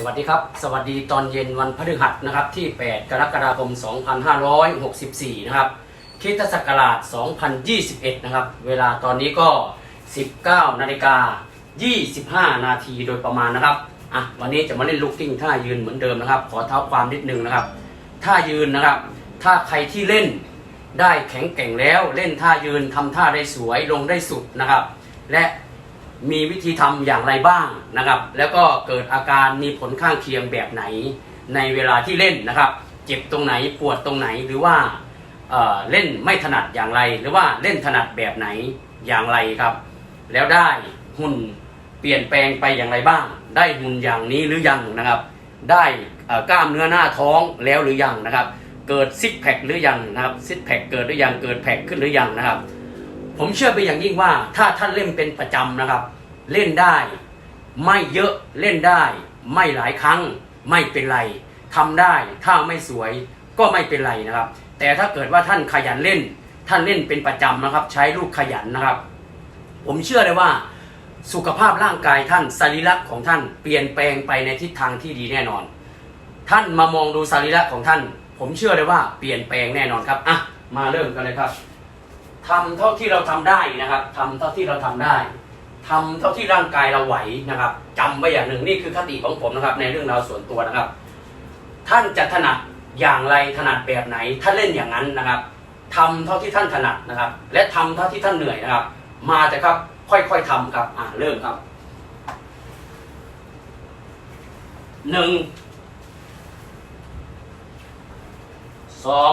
สวัสดีครับ สวัสดีตอนเย็นวันพฤหัสนะครับที่ 8 กรกฎาคม 2564 นะครับคริสตศักราช 2021 นะครับ เวลาตอนนี้ก็ 19 นาฬิกา 25 นาทีโดยประมาณนะครับอะวันนี้จะมาเล่นลูกกิ้งท่ายืนเหมือนเดิมนะครับ ขอเท้าความนิดนึงนะครับท่ายืนนะครับ ถ้าใครที่เล่นได้แข็งแกร่งแล้วเล่นท่ายืนทำท่าได้สวยลงได้สุดนะครับ และ มีวิธีทำอย่างไรบ้างนะครับ แล้วก็เกิดอาการมีผลข้างเคียงแบบไหน ในเวลาที่เล่นนะครับ เจ็บตรงไหนปวดตรงไหนหรือว่าเเล่นไม่ถนัดอย่างไร หรือว่าเล่นถนัดแบบไหนอย่างไรครับ แล้วได้หุ่นเปลี่ยนแปลงไปอย่างไรบ้าง ได้หุ่นอย่างนี้หรือยังนะครับ ได้กล้ามเนื้อหน้าท้องแล้วหรือยังนะครับ เกิดซิกแพคหรือยังนะครับซิกแพคเกิดหรือยังเกิดแพคขึ้นหรือยังนะครับ ผมเชื่อไปอย่างยิ่งว่าถ้าท่านเล่นเป็นประจำนะครับ เล่นได้ ไม่เยอะเล่นได้ ไม่หลายครั้งไม่เป็นไรทำได้ถ้าไม่สวยก็ไม่เป็นไรนะครับ แต่ถ้าเกิดว่าท่านขยันเล่น ท่านเล่นเป็นประจำนะครับ ใช้ลูกขยันนะครับ ผมเชื่อเลยว่า สุขภาพร่างกายท่านสรีระของท่านเปลี่ยนแปลงไปในทิศทางที่ดีแน่นอน ท่านมามองดูสรีระของท่าน ผมเชื่อเลยว่าเปลี่ยนแปลงแน่นอนครับอะมาเริ่มกันเลยครับ ทำเท่าที่เราทำได้นะครับทำเท่าที่เราทำได้ทำเท่าที่ร่างกายเราไหวนะครับจำไว้อย่างหนึ่งนี่คือคติของผมนะครับ ในเรื่องราวส่วนตัวนะครับ ท่านจะถนัดอย่างไรถนัดแบบไหนท่านเล่นอย่างนั้นนะครับทำเท่าที่ท่านถนัดนะครับ และทำเท่าที่ท่านเหนื่อยนะครับ มาแต่ครับค่อยๆทำครับอ่าเริ่มครับหนึ่งสอง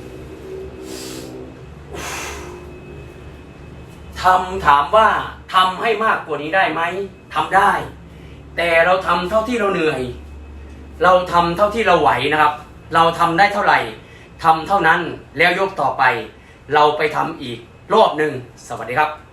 ทำถามว่าทำให้มากกว่านี้ได้ไหมทำได้ แต่เราทำเท่าที่เราเหนื่อย เราทำเท่าที่เราไหวนะครับ เราทำได้เท่าไหร่ทำเท่านั้นแล้วยกต่อไป เราไปทำอีกรอบหนึ่งสวัสดีครับ